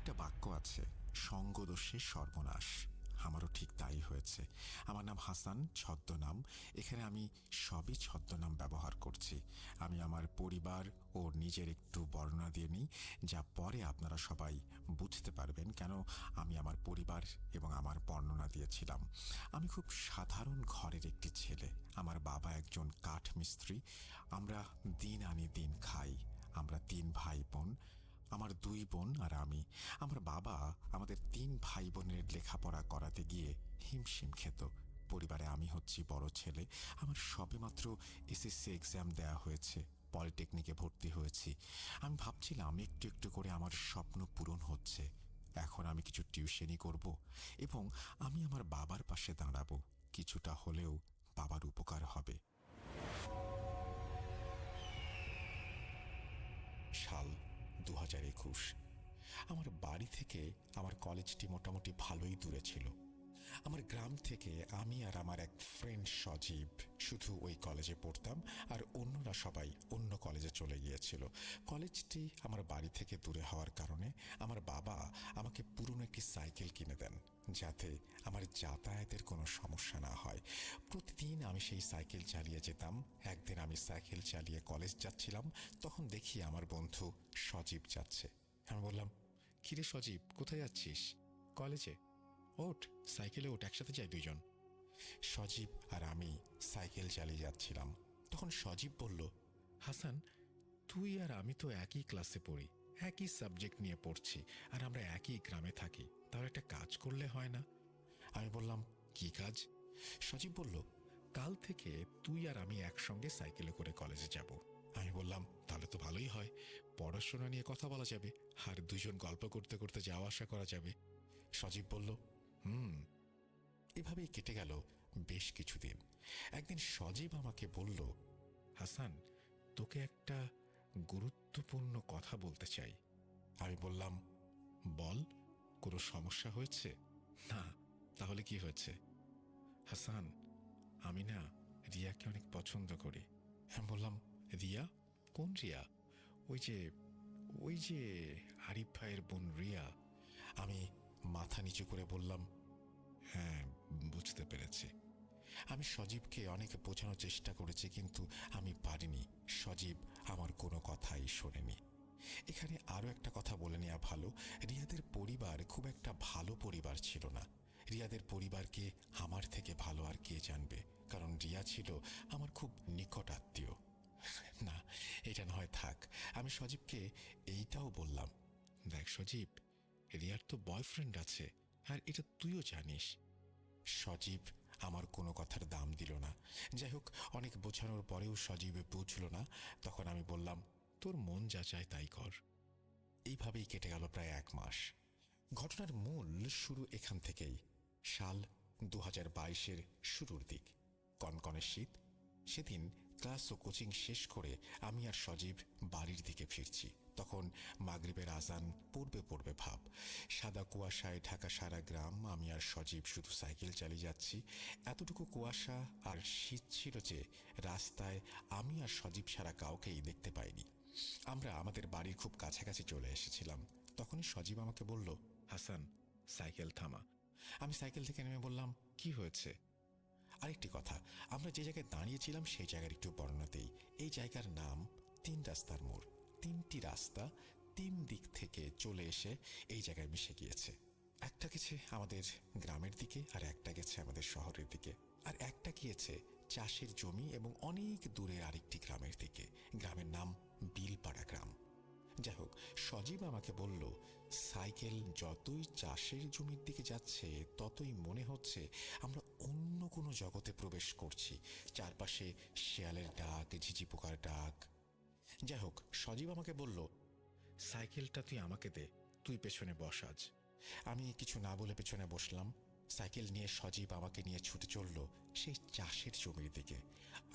একটা বাক্য আছে, সঙ্গদোষে সর্বনাশ। আমারও ঠিক তাই হয়েছে। আমার নাম হাসান, ছদ্মনাম। এখানে আমি সবই ছদ্মনাম ব্যবহার করছি। আমি আমার পরিবার ও নিজের একটু বর্ণনা দিয়ে নিই, যা পরে আপনারা সবাই বুঝতে পারবেন কেন আমি আমার পরিবার এবং আমার বর্ণনা দিয়েছিলাম। আমি খুব সাধারণ ঘরের একটি ছেলে। আমার বাবা একজন কাঠ মিস্ত্রি আমরা দিন আনি দিন খাই। আমরা তিন ভাই বোন। আমার দুই বোন আর আমি। আমার বাবা আমাদের তিন ভাই বোনের লেখাপড়া করাতে গিয়ে হিমশিম খেত। পরিবারে আমি হচ্ছি বড় ছেলে। আমার সবেমাত্র এসএসসি এক্সাম দেয়া হয়েছে। পলিটেকনিকে ভর্তি হয়েছি। আমি ভাবছিলাম একটু একটু করে আমার স্বপ্ন পূরণ হচ্ছে। এখন আমি কিছু টিউশনই করব এবং আমি আমার বাবার পাশে দাঁড়াবো। কিছুটা হলেও বাবার উপকার হবে। সাল দু হাজার একুশ। আমার বাড়ি থেকে আমার কলেজটি মোটামুটি ভালোই দূরে ছিল। আমার গ্রাম থেকে আমি আর আমার এক ফ্রেন্ড সজীব শুধু ওই কলেজে পড়তাম আর অন্যরা সবাই অন্য কলেজে চলে গিয়েছিল। কলেজটি আমার বাড়ি থেকে দূরে হওয়ার কারণে আমার বাবা আমাকে পুরনো একটি সাইকেল কিনে দেন। যাতে আমার যাতায়াতের কোনো সমস্যা না হয়। প্রতিদিন আমি সেই সাইকেল চালিয়ে যেতাম। একদিন আমি সাইকেল চালিয়ে কলেজ যাচ্ছিলাম। তখন দেখি আমার বন্ধু সজীব যাচ্ছে। আমি বললাম কিরে সজীব, কোথায় যাচ্ছিস? কলেজে। ওঠ, সাইকেলে ওঠ, একসাথে যাই দুইজন। সজীব আর আমি সাইকেল চালিয়ে যাচ্ছিলাম। তখন সজীব বলল, হাসান, তুই আর আমি তো একই ক্লাসে পড়ি। একই সাবজেক্ট নিয়ে পড়ছি, আর আমরা একই গ্রামে থাকি, তাহলে একটা কাজ করলে হয় না? আমি বললাম, কি কাজ? সজীব বলল, কাল থেকে তুই আর আমি একসঙ্গে সাইকেলে করে কলেজে যাব। আমি বললাম, তাহলে তো ভালোই হয়, পড়াশোনা নিয়ে কথা বলা যাবে, আর দুজন গল্প করতে করতে যাওয়া আসা করা যাবে। সজীব বলল, হুম, এভাবেই কেটে গেল বেশ কিছুদিন। একদিন সজীব আমাকে বলল, হাসান, তোকে একটা গুরুত্বপূর্ণ কথা বলতে চাই। আমি বললাম, বল, কোনো সমস্যা হয়েছে? না, তাহলে কি হয়েছে? হাসান, আমি না রিয়াকে অনেক পছন্দ করি। হ্যাঁ বললাম, রিয়া? কোন রিয়া? ওই যে ওই যে আরিফ ভাইয়ের বোন রিয়া। আমি মাথা নিচু করে বললাম হ্যাঁ বুঝতে পেরেছি। আমি সজীবকে অনেক বোঝানোর চেষ্টা করেছি, কিন্তু আমি পারিনি। সজীব আমার কোনো কথাই শোনেনি। এখানে আরও একটা কথা বলে নেওয়া ভালো। রিয়াদের পরিবার খুব একটা ভালো পরিবার ছিল না। রিয়াদের পরিবারকে আমার থেকে ভালো আর কে জানবে? কারণ রিয়া ছিল আমার খুব নিকট আত্মীয়। না, এটা নয়, থাক। আমি সজীবকে এইটাও বললাম। দেখ সজীব, রিয়ার তো বয়ফ্রেন্ড আছে, আর এটা তুইও জানিস। সজীব আমার কোনো কথার দাম দিল না। যাই হোক অনেক বোঝানোর পরেও সজীবে পৌঁছল না। তখন আমি বললাম, তোর মন যা চায় তাই কর। এইভাবেই কেটে গেল প্রায় এক মাস। ঘটনার মূল শুরু এখান থেকেই। সাল দু হাজার বাইশের শুরুর দিক। কনকনে শীত, সেদিন ক্লাস ও কোচিং শেষ করে আমি আর সজীব বাড়ির দিকে ফিরছি। তখন মাগরিবের আজান পড়বে পড়বে ভাব। সাদা কুয়াশায় ঢাকা সারা গ্রাম, আমি আর সজীব শুধু সাইকেল চালিয়ে যাচ্ছি। এতটুকু কুয়াশা আর শীত ছিল যে রাস্তায় আমি আর সজীব সারা কাউকেই দেখতে পাইনি। আমরা আমাদের বাড়ির খুব কাছাকাছি চলে এসেছিলাম। তখনই সজীব আমাকে বলল, হাসান, সাইকেল থামা। আমি সাইকেল থেকে নেমে বললাম, কি হয়েছে? আরেকটি কথা, আমরা যে জায়গায় দাঁড়িয়েছিলাম সেই জায়গার একটু বর্ণনাতেই। এই জায়গার নাম তিন রাস্তার মোড়। তিনটি রাস্তা তিন দিক থেকে চলে এসে এই জায়গায় মিশে গিয়েছে। একটা গেছে আমাদের গ্রামের দিকে আর একটা গেছে আমাদের শহরের দিকে। আর একটা গিয়েছে চাষের জমি এবং অনেক দূরে আরেকটি গ্রামের দিকে। গ্রামের নাম বিলপাড়া গ্রাম। যাই হোক, সজীব আমাকে বলল, সাইকেল যতই চাষের জমির দিকে যাচ্ছে, ততই মনে হচ্ছে আমরা অন্য কোনো জগতে প্রবেশ করছি। চারপাশে শেয়ালের ডাক, ঝিঝি পোকার ডাক। যাই হোক, সজীব আমাকে বলল, সাইকেলটা তুই আমাকে দে, তুই পেছনে বস আজ। আমি কিছু না বলে পেছনে বসলাম। সাইকেল নিয়ে সজীব আমাকে নিয়ে ছুটে চলল সেই চাষের জমির দিকে।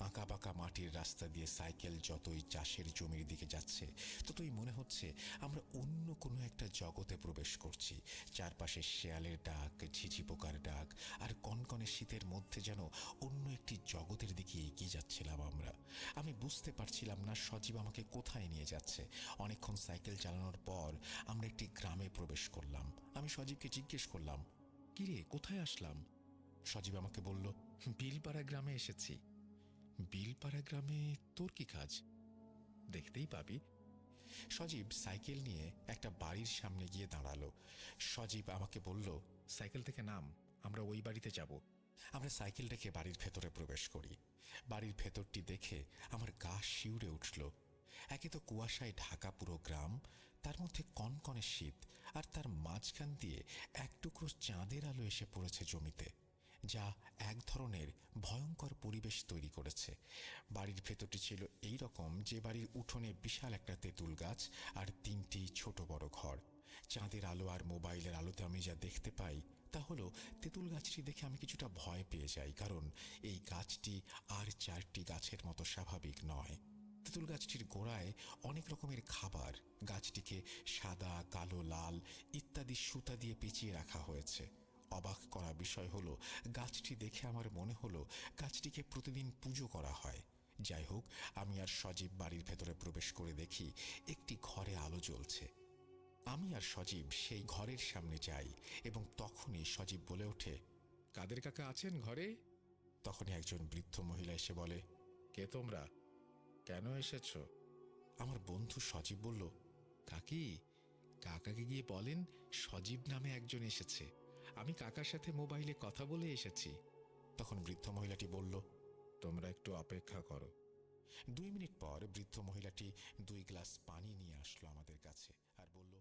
আঁকা বাঁকা মাটির রাস্তা দিয়ে সাইকেল যতই চাষের জমির দিকে যাচ্ছে, ততই মনে হচ্ছে আমরা অন্য কোনো একটা জগতে প্রবেশ করছি। চারপাশে শেয়ালের ডাক, ঝিঝি পোকার ডাক আর কনকনে শীতের মধ্যে যেন অন্য একটি জগতের দিকে এগিয়ে যাচ্ছিলাম আমরা। আমি বুঝতে পারছিলাম না সজীব আমাকে কোথায় নিয়ে যাচ্ছে। অনেকক্ষণ সাইকেল চালানোর পর আমরা একটি গ্রামে প্রবেশ করলাম। আমি সজীবকে জিজ্ঞেস করলাম কিরে, কোথায় আসলাম? সজীব আমাকে বলল, বিলপাড়া গ্রামে এসেছি। বিলপাড়া গ্রামে তোর কি কাজ? দেখতেই পাবি। সজীব সাইকেল নিয়ে একটা বাড়ির সামনে গিয়ে দাঁড়াল। সজীব আমাকে বলল, সাইকেল থেকে নাম, আমরা ওই বাড়িতে যাব। আমরা সাইকেল রেখে বাড়ির ভেতরে প্রবেশ করি। বাড়ির ভেতরটি দেখে আমার গা শিউরে উঠল। একে তো কুয়াশায় ঢাকা পুরো গ্রাম তার মধ্যে কনকনে শীত আর তার মাঝখান দিয়ে এক টুকরো চাঁদের আলো এসে পড়েছে জমিতে, যা এক ধরনের ভয়ঙ্কর পরিবেশ তৈরি করেছে। বাড়ির ভেতরটি ছিল এই রকম যে বাড়ির উঠোনে বিশাল একটা তেঁতুল গাছ আর তিনটি ছোট বড় ঘর। চাঁদের আলো আর মোবাইলের আলোতে আমি যা দেখতে পাই তা হলো, তেঁতুল গাছটি দেখে আমি কিছুটা ভয় পেয়ে যাই, কারণ এই গাছটি আর চারটি গাছের মতো স্বাভাবিক নয়। তেঁতুল গাছটির গোড়ায় অনেক রকমের খাবার, গাছটিকে সাদা, কালো, লাল ইত্যাদি সুতা দিয়ে পেঁচিয়ে রাখা হয়েছে। অবাক করা বিষয় হলো, গাছটি দেখে আমার মনে হলো গাছটিকে প্রতিদিন পুজো করা হয়। যাই হোক, আমি আর সজীব বাড়ির ভেতরে প্রবেশ করে দেখি একটি ঘরে আলো জ্বলছে। আমি আর সজীব সেই ঘরের সামনে যাই এবং তখনই সজীব বলে ওঠে, কাদের কাকা আছেন ঘরে? তখনই একজন বৃদ্ধ মহিলা এসে বলে, কে তোমরা? কেন এসেছ? আমার বন্ধু সজীব বলল, কাকি, কাকাকে গিয়ে বলেন সজীব নামে একজন এসেছে। আমি কাকার সাথে মোবাইলে কথা বলে এসেছি। তখন বৃদ্ধ মহিলাটি বলল, তোমরা একটু অপেক্ষা করো। দুই মিনিট পর বৃদ্ধ মহিলাটি দুই গ্লাস পানি নিয়ে আসলো আমাদের কাছে আর বলল